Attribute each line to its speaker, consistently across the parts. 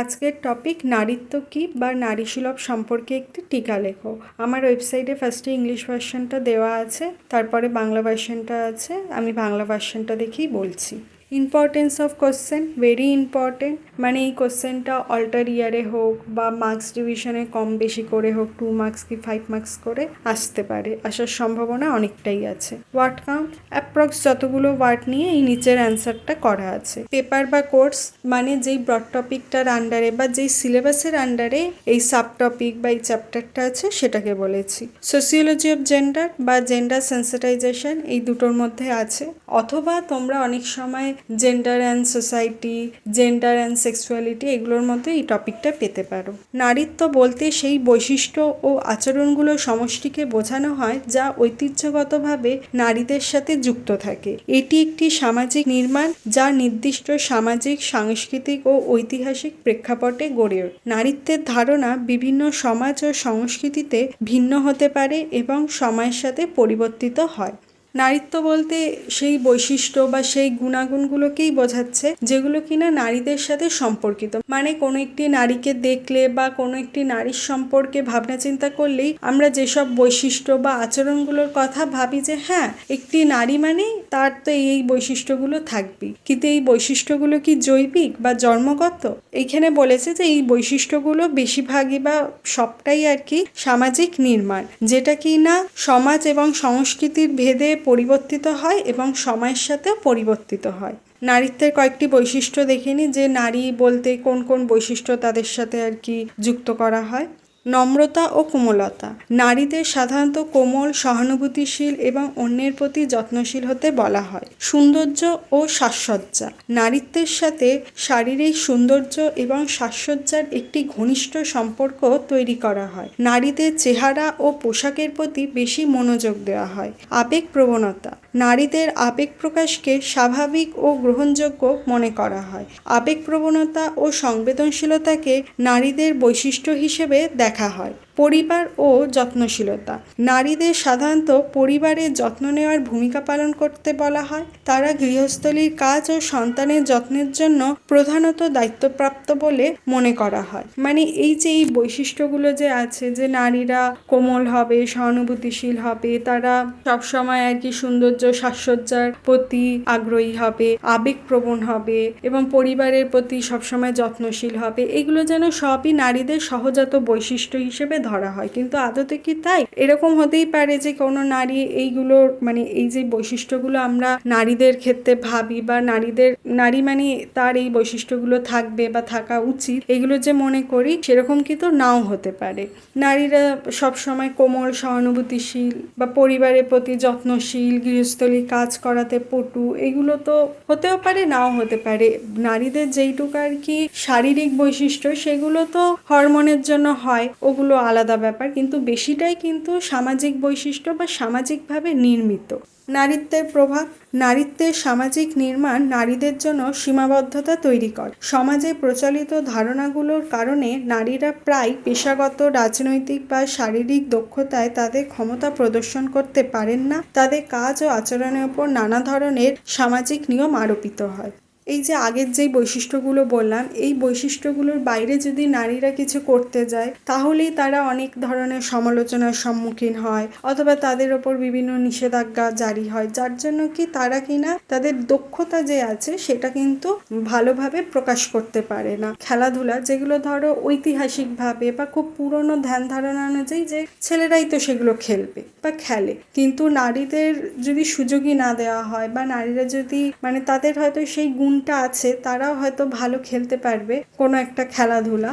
Speaker 1: আজকের টপিক নারীত্ব কী বা নারী সুলভ সম্পর্কে একটি টিকা লেখো। আমার ওয়েবসাইটে ফার্স্টে ইংলিশ ভার্সনটা দেওয়া আছে, তারপরে বাংলা ভার্সনটা আছে, আমি বাংলা ভার্সনটা দেখেই বলছি। Importance of question very important মানে এই কোশ্চেনটা অল্টার ইয়ারে হোক বা মার্কস ডিভিশনে কম বেশি করে হোক টু মার্কস কি ফাইভ মার্কস করে আসতে পারে। আসার সম্ভাবনা অনেকটাই আছে। ওয়ার্ড কাউন্ট অ্যাপ্রক্স যতগুলো ওয়ার্ড নিয়ে এই নিচের অ্যান্সারটা করা আছে। পেপার বা কোর্স মানে যেই ব্রড টপিকটার আন্ডারে বা যেই সিলেবাসের আন্ডারে এই সাব টপিক বা এই চ্যাপ্টারটা আছে, সেটাকে বলেছি। সোসিওলজি অফ জেন্ডার বা জেন্ডার সেন্সিটাইজেশন এই দুটোর মধ্যে আছে। অথবা তোমরা অনেক সময় gender and society gender and sexuality এগুলোর মধ্যে এই টপিকটা পেতে পারো। নারীত্ব বলতে সেই বৈশিষ্ট্য ও আচরণগুলোর সমষ্টিকে বোঝানো হয় যা ঐতিহ্যগতভাবে নারীদের সাথে যুক্ত থাকে। এটি একটি সামাজিক নির্মাণ যা নির্দিষ্ট সামাজিক, সাংস্কৃতিক ও ঐতিহাসিক প্রেক্ষাপটে গড়ে ওঠে। নারীত্বের ধারণা বিভিন্ন সমাজ ও সংস্কৃতিতে ভিন্ন হতে পারে এবং সময়ের সাথে পরিবর্তিত হয়। নারীত্ব বলতে সেই বৈশিষ্ট্য বা সেই গুণাগুণগুলোকেই বোঝাচ্ছে, যেগুলো কিনা নারীদের সাথে সম্পর্কিত। মানে কোনো একটি নারীকে দেখলে বা কোনো একটি নারীর সম্পর্কে ভাবনা চিন্তা করলেই আমরা যেসব বৈশিষ্ট্য বা আচরণগুলোর কথা ভাবি যে হ্যাঁ একটি নারী মানেই তার তো এই বৈশিষ্ট্যগুলো থাকবেই কিন্তু এই বৈশিষ্ট্যগুলো কি জৈবিক বা জন্মগত? এইখানে বলেছে যে এই বৈশিষ্ট্যগুলো বেশিরভাগই বা সবটাই আর কি সামাজিক নির্মাণ, যেটা কি না সমাজ এবং সংস্কৃতির ভেদে পরিবর্তিত হয় এবং সময়ের সাথেও পরিবর্তিত হয়। নারীত্বের কয়েকটি বৈশিষ্ট্য দেখে যে নারী বলতে কোন কোন বৈশিষ্ট্য তাদের সাথে আর কি যুক্ত করা হয়। নম্রতা ও কোমলতা। নারীদের সাধারণত কোমল, সহানুভূতিশীল এবং অন্যের প্রতি যত্নশীল হতে বলা হয়। সৌন্দর্য ও সাজসজ্জা। নারীত্বের সাথে শারীরিক সৌন্দর্য এবং সাজসজ্জার একটি ঘনিষ্ঠ সম্পর্ক তৈরি করা হয়। নারীদের চেহারা ও পোশাকের প্রতি বেশি মনোযোগ দেওয়া হয়। আবেগ প্রবণতা নারীদের আবেগ প্রকাশকে স্বাভাবিক ও গ্রহণযোগ্য মনে করা হয়। আবেগ প্রবণতা ও সংবেদনশীলতাকে নারীদের বৈশিষ্ট্য হিসেবে দেখা হয়। পরিবার ও যত্নশীলতা। নারীদের সাধারণত পরিবারের যত্ন নেওয়ার ভূমিকা পালন করতে বলা হয়। তারা গৃহস্থলীর কাজ ও সন্তানের যত্নের জন্য প্রধানত দায়িত্বপ্রাপ্ত বলে মনে করা হয়। মানে এই যে এই বৈশিষ্ট্যগুলো যে আছে যে নারীরা কোমল হবে, সহানুভূতিশীল হবে, তারা সবসময় আর কি সৌন্দর্য, সাজসজ্জার প্রতি আগ্রহী হবে, আবেগপ্রবণ হবে এবং পরিবারের প্রতি সবসময় যত্নশীল হবে, এগুলো যেন সবই নারীদের সহজাত বৈশিষ্ট্য হিসেবে ধরা হয়। কিন্তু আদতে কি তাই? এরকম হতেই পারে যে কোনো নারী এইগুলোর মানে এই যে বৈশিষ্ট্যগুলো আমরা নারীদের ক্ষেত্রে ভাবি বা নারীদের, নারী মানে তার এই বৈশিষ্ট্যগুলো থাকবে বা থাকা উচিত এগুলো যে মনে করি, সেরকম কিন্তু নাও হতে পারে। নারীরা সবসময় কোমল, সহানুভূতিশীল বা পরিবারের প্রতি যত্নশীল, গৃহস্থলী কাজ করাতে পটু, এগুলো তো হতেও পারে, নাও হতে পারে। নারীদের যেইটুকু আর কি শারীরিক বৈশিষ্ট্য, সেগুলো তো হরমোনের জন্য হয়, ওগুলো আলাদা ব্যাপার, কিন্তু বেশিটাই কিন্তু সামাজিক বৈশিষ্ট্য বা সামাজিকভাবে নির্মিত। নারীত্বের প্রভাব, নারীত্বের সামাজিক নির্মাণ নারীদের জন্য সীমাবদ্ধতা তৈরি করে। সমাজে প্রচলিত ধারণাগুলোর কারণে নারীরা প্রায় পেশাগত, রাজনৈতিক বা শারীরিক দক্ষতায় তাদের ক্ষমতা প্রদর্শন করতে পারেন না। তাদের কাজ ও আচরণের ওপর নানা ধরনের সামাজিক নিয়ম আরোপিত হয়। এই যে আগের যেই বৈশিষ্ট্যগুলো বললাম, এই বৈশিষ্ট্যগুলোর বাইরে যদি নারীরা কিছু করতে যায়, তাহলেই তারা অনেক ধরনের সমালোচনার সম্মুখীন হয় অথবা তাদের ওপর বিভিন্ন নিষেধাজ্ঞা জারি হয়। যার জন্য কি তারা কিনা তাদের দক্ষতা যে আছে, সেটা কিন্তু ভালোভাবে প্রকাশ করতে পারে না। খেলাধুলা, যেগুলো ধরো ঐতিহাসিকভাবে বা খুব পুরনো ধ্যান ধারণা অনুযায়ী যে ছেলেরাই তো সেগুলো খেলবে বা খেলে। কিন্তু নারীদের যদি সুযোগই না দেওয়া হয় বা নারীরা যদি মানে তাদের হয়তো সেই গুণটা আছে, তারাও হয়তো ভালো খেলতে পারবে কোনো একটা খেলাধুলা।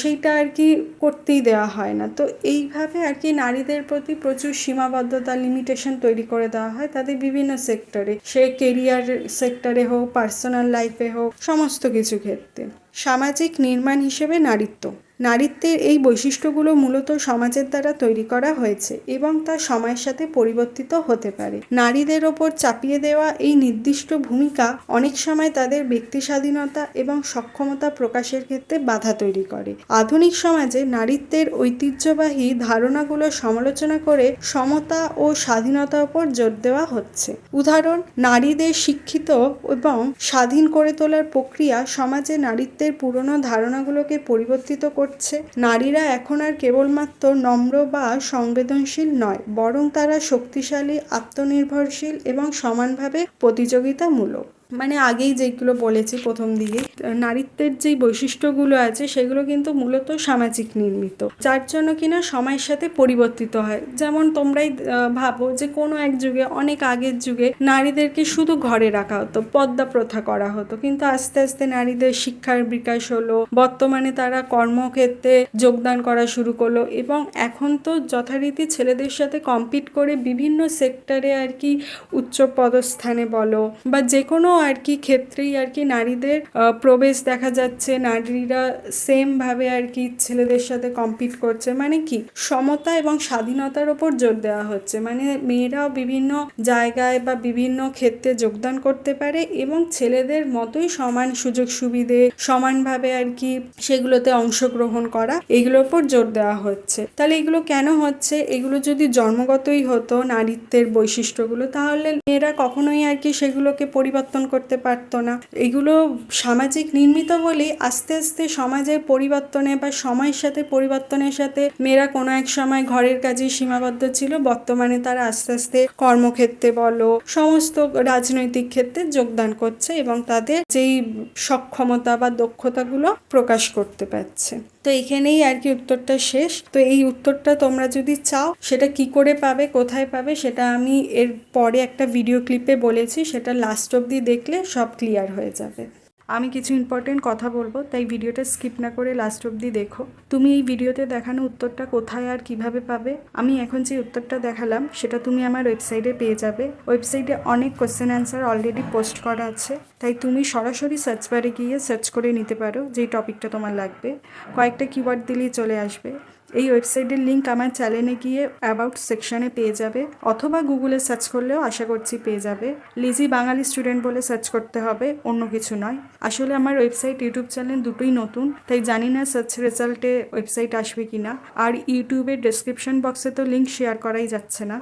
Speaker 1: সেইটা আর কি করতেই দেওয়া হয় না। তো এইভাবে আর কি নারীদের প্রতি প্রচুর সীমাবদ্ধতা লিমিটেশন তৈরি করে দেওয়া হয় তাদের বিভিন্ন সেক্টরে সে কেরিয়ার সেক্টরে হোক পার্সোনাল লাইফে হোক, সমস্ত কিছু ক্ষেত্রে। সামাজিক নির্মাণ হিসেবে নারীত্ব। নারীত্বের এই বৈশিষ্ট্যগুলো মূলত সমাজের দ্বারা তৈরি করা হয়েছে এবং তা সময়ের সাথে পরিবর্তিত হতে পারে। নারীদের ওপর চাপিয়ে দেওয়া এই নির্দিষ্ট ভূমিকা অনেক সময় তাদের ব্যক্তি স্বাধীনতা এবং সক্ষমতা প্রকাশের ক্ষেত্রে বাধা তৈরি করে। আধুনিক সমাজে নারীত্বের ঐতিহ্যবাহী ধারণাগুলো সমালোচনা করে সমতা ও স্বাধীনতার উপর জোর দেওয়া হচ্ছে। উদাহরণ, নারীদের শিক্ষিত এবং স্বাধীন করে তোলার প্রক্রিয়া সমাজে নারীত্বের পুরনো ধারণাগুলোকে পরিবর্তিত করছে নারীরা এখন আর কেবলমাত্র নম্র বা সংবেদনশীল নয়, বরং তারা শক্তিশালী, আত্মনির্ভরশীল এবং সমানভাবে প্রতিযোগিতামূলক। মানে আগেই যেগুলো বলেছি প্রথম দিকে, নারীত্বের যেই বৈশিষ্ট্যগুলো আছে সেগুলো কিন্তু মূলত সামাজিক নির্মিত। যার জন্য কিনা সময়ের সাথে পরিবর্তিত হয়। যেমন তোমরাই ভাবো যে কোনো এক যুগে, অনেক আগের যুগে নারীদেরকে শুধু ঘরে রাখা হতো, পদ্মা প্রথা করা হতো। কিন্তু আস্তে আস্তে নারীদের শিক্ষার বিকাশ হলো, বর্তমানে তারা কর্মক্ষেত্রে যোগদান করা শুরু করল এবং এখন তো যথারীতি ছেলেদের সাথে কম্পিট করে বিভিন্ন সেক্টরে আর কি উচ্চ পদস্থানে বলো বা যে কোনো আর কি ক্ষেত্রেই আর কি নারীদের প্রবেশ দেখা যাচ্ছে। নারীরা সেমভাবে আর কি ছেলেদের সাথে কম্পিট করছে। মানে কি? সমতা এবং স্বাধীনতার ওপর জোর দেওয়া হচ্ছে। মানে মেয়েরাও বিভিন্ন জায়গায় বা বিভিন্ন ক্ষেত্রে যোগদান করতে পারে এবং ছেলেদের মতোই সমান সুযোগ সুবিধে, সমানভাবে আর কি সেগুলোতে অংশগ্রহণ করা, এগুলোর উপর জোর দেওয়া হচ্ছে। তাহলে এগুলো কেন হচ্ছে? এগুলো যদি জন্মগতই হতো নারীত্বের বৈশিষ্ট্যগুলো, তাহলে মেয়েরা কখনোই আর কি সেগুলোকে পরিবর্তন করতে পারতো না। এগুলো সামাজিক নির্মিত বলেই আস্তে আস্তে সমাজের পরিবর্তনে বা সময়ের সাথে পরিবর্তনের সাথে মেয়েরা কোনো এক সময় ঘরের কাজে সীমাবদ্ধ ছিল। বর্তমানে তারা আস্তে আস্তে কর্মক্ষেত্রে বলো, সমস্ত রাজনৈতিক ক্ষেত্রে যোগদান করছে এবং তাদের যেই সক্ষমতা বা দক্ষতাগুলো প্রকাশ করতে পারছে। তো এখানেই আর কি উত্তরটা শেষ। তো এই উত্তরটা তোমরা যদি চাও, সেটা কি করে পাবে, কোথায় পাবে, সেটা আমি এর পরে একটা ভিডিও ক্লিপে বলেছি, সেটা লাস্ট অবধি দেখলে সব ক্লিয়ার হয়ে যাবে। আমি কিছু ইম্পর্টেন্ট কথা বলব, তাই ভিডিওটা স্কিপ না করে লাস্ট অবধি দেখো। তুমি এই ভিডিওতে দেখানো উত্তরটা কোথায় আর কীভাবে পাবে? আমি এখন যে উত্তরটা দেখালাম, সেটা তুমি আমার ওয়েবসাইটে পেয়ে যাবে। ওয়েবসাইটে অনেক কোশ্চেন অ্যান্সার অলরেডি পোস্ট করা আছে, তাই তুমি সরাসরি সার্চ বারে গিয়ে সার্চ করে নিতে পারো যেই টপিকটা তোমার লাগবে। কয়েকটা কিওয়ার্ড দিলেই চলে আসবে। এই ওয়েবসাইটের লিঙ্ক আমার চ্যানেলে গিয়ে অ্যাবাউট সেকশনে পেয়ে যাবে, অথবা গুগলে সার্চ করলেও আশা করছি পেয়ে যাবে। লিজি বাঙালি স্টুডেন্ট বলে সার্চ করতে হবে, অন্য কিছু নয়। আসলে আমার ওয়েবসাইট ইউটিউব চ্যানেল দুটোই নতুন, তাই জানি না সার্চ রেজাল্টে ওয়েবসাইট আসবে কি না আর ইউটিউবের ডেসক্রিপশন বক্সে তো লিঙ্ক শেয়ার করাই যাচ্ছে না।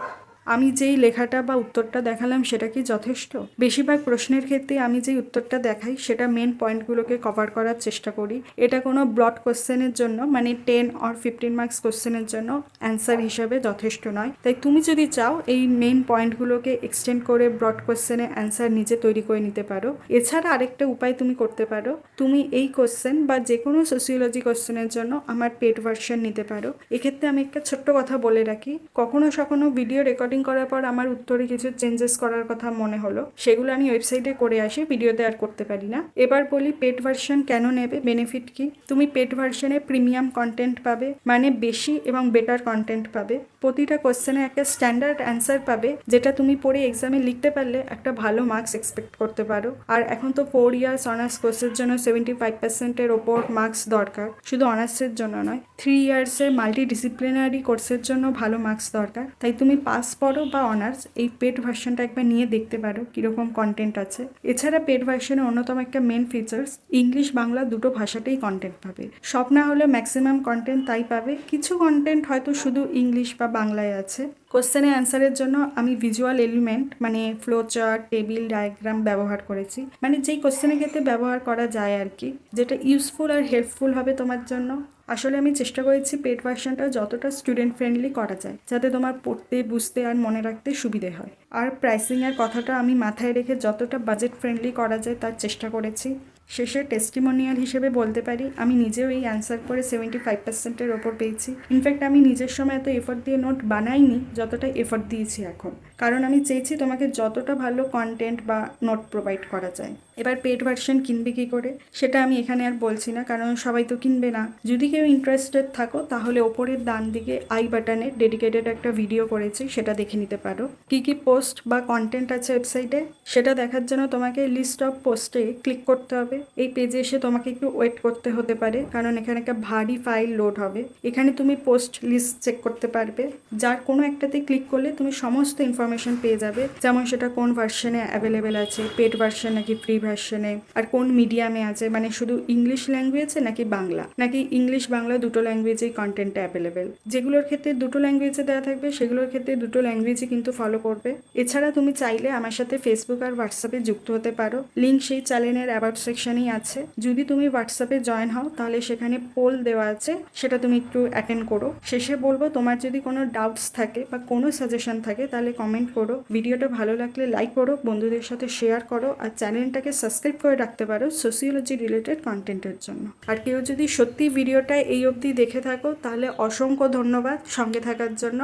Speaker 1: আমি যেই লেখাটা বা উত্তরটা দেখালাম সেটা কি যথেষ্ট? বেশিরভাগ প্রশ্নের ক্ষেত্রে আমি যেই উত্তরটা দেখাই সেটা মেন পয়েন্টগুলোকে কভার করার চেষ্টা করি। এটা কোনো ব্রড কোশ্চেনের জন্য মানে টেন অর ফিফটিন মার্কস কোশ্চেনের জন্য অ্যান্সার হিসাবে যথেষ্ট নয়। তাই তুমি যদি চাও, এই মেন পয়েন্টগুলোকে এক্সটেন্ড করে ব্রড কোশ্চেনে অ্যান্সার নিজে তৈরি করে নিতে পারো। এছাড়া আরেকটা উপায় তুমি করতে পারো, তুমি এই কোশ্চেন বা যে কোনো সোসিওলজি কোশ্চেনের জন্য আমার পেড ভার্সন নিতে পারো। এক্ষেত্রে আমি একটা ছোট্ট কথা বলে রাখি। কখনো সখনো ভিডিও রেকর্ডিং করার পর আমার উত্তরে কিছু চেঞ্জেস করার কথা মনে হলো। সেগুলো আমি ওয়েবসাইটে করে আসি ভিডিওতে আর করতে পারি না। এবার বলি পেড ভার্সন কেন নেবে? বেনিফিট কি? তুমি পেড ভার্সনে প্রিমিয়াম কন্টেন্ট পাবে মানে বেশি এবং বেটার কন্টেন্ট পাবে। প্রতিটা কোশ্চেনে একটা স্ট্যান্ডার্ড অ্যান্সার পাবে, যেটা তুমি পড়ে এক্সামে লিখতে পারলে একটা ভালো মার্কস এক্সপেক্ট করতে পারো। আর এখন তো ফোর ইয়ার্স অনার্স কোর্সের জন্য সেভেন্টি ফাইভ পার্সেন্টের ওপর মার্কস দরকার, শুধু অনার্সের জন্য নয় থ্রি ইয়ার্সের মাল্টি ডিসিপ্লিনারি কোর্সের জন্য ভালো মার্কস দরকার। তাই তুমি পাস পড়ো বা অনার্স এই পেড ভার্সনটা একবার নিয়ে দেখতে পারো কীরকম কন্টেন্ট আছে। এছাড়া পেড ভার্সনের অন্যতম একটা মেন ফিচার্স ইংলিশ বাংলা দুটো ভাষাতেই কন্টেন্ট পাবে। সব না হলে ম্যাক্সিমাম কন্টেন্ট তাই পাবে। কিছু কন্টেন্ট হয়তো শুধু ইংলিশ বা বাংলায় আছে। কোশ্চেনে অ্যান্সারের জন্য আমি ভিজুয়াল এলিমেন্ট মানে ফ্লো চার্ট টেবিল ডায়াগ্রাম ব্যবহার করেছি। মানে যেই কোশ্চেনের ক্ষেত্রে ব্যবহার করা যায় আর কি, যেটা ইউজফুল আর হেল্পফুল হবে তোমার জন্য। আসলে আমি চেষ্টা করেছি পেড ভার্সনটা যতটা স্টুডেন্ট ফ্রেন্ডলি করা যায়, যাতে তোমার পড়তে, বুঝতে আর মনে রাখতে সুবিধে হয়। আর প্রাইসিংয়ের কথাটা আমি মাথায় রেখে যতটা বাজেট ফ্রেন্ডলি করা যায় তার চেষ্টা করেছি। শেষে টেস্টিমোনিয়াল হিসেবে বলতে পারি, আমি নিজেও এই অ্যান্সার করে সেভেন্টি ফাইভ পার্সেন্টের ওপর পেয়েছি। ইনফ্যাক্ট আমি নিজের সময় এত এফোর্ট দিয়ে নোট বানাইনি, যতটা এফোর্ট দিয়েছি এখন। কারণ আমি চেয়েছি তোমাকে যতটা ভালো কন্টেন্ট বা নোট প্রোভাইড করা যায়। এবার পেড ভার্সন কিনবে কি করে? সেটা আমি এখানে আর বলছি না, কারণ সবাই তো কিনবে না। যদি কেউ ইন্টারেস্টেড থাকো, তাহলে ওপরের ডান দিকে আই বাটনে ডেডিকেটেড একটা ভিডিও করেছি, সেটা দেখে নিতে পারো। কি কি পোস্ট বা কন্টেন্ট আছে ওয়েবসাইটে সেটা দেখার জন্য তোমাকে লিস্ট অফ পোস্টে ক্লিক করতে হবে। এই পেজে এসে তোমাকে একটু ওয়েট করতে হতে পারে, কারণ এখানে একটা ভারী ফাইল লোড হবে। এখানে তুমি পোস্ট লিস্ট চেক করতে পারবে। যার কোনো একটাতে ক্লিক করলে তুমি সমস্ত ইনফরমেশন পেয়ে যাবে। যেমন সেটা কোন ভার্সনে অ্যাভেলেবেল আছে পেড ভার্সন নাকি ফ্রি ভার্সনে আর কোন মিডিয়ামে আছে মানে শুধু ইংলিশ ল্যাঙ্গুয়েজে নাকি বাংলা? নাকি ইংলিশ বাংলা দুটো ল্যাঙ্গুয়েজেই কন্টেন্টটা অ্যাভেলেবেল যেগুলোর ক্ষেত্রে দুটো ল্যাঙ্গুয়েজে দেওয়া থাকবে, সেগুলোর ক্ষেত্রে দুটো ল্যাঙ্গুয়েজই কিন্তু ফলো করবে। এছাড়া তুমি চাইলে আমার সাথে ফেসবুক আর হোয়াটসঅ্যাপে যুক্ত হতে পারো। লিঙ্ক সেই চ্যানেলের অ্যাবাউট সেকশনেই আছে। যদি তুমি হোয়াটসঅ্যাপে জয়েন হও, তাহলে সেখানে পোল দেওয়া আছে। সেটা তুমি একটু অ্যাটেন্ড করো। শেষে বলব, তোমার যদি কোনো ডাউটস থাকে বা কোনো সাজেশন থাকে, তাহলে কমেন্ট করো, ভিডিওটা ভালো লাগলে লাইক করো, বন্ধুদের সাথে শেয়ার করো, আর চ্যানেলটাকে সাবস্ক্রাইব করে রাখতে পারো সোসিওলজি রিলেটেড কন্টেন্টের জন্য। আর কেউ যদি সত্যি ভিডিওটা এই অবধি দেখে থাকো, তাহলে অসংখ্য ধন্যবাদ সঙ্গে থাকার জন্য।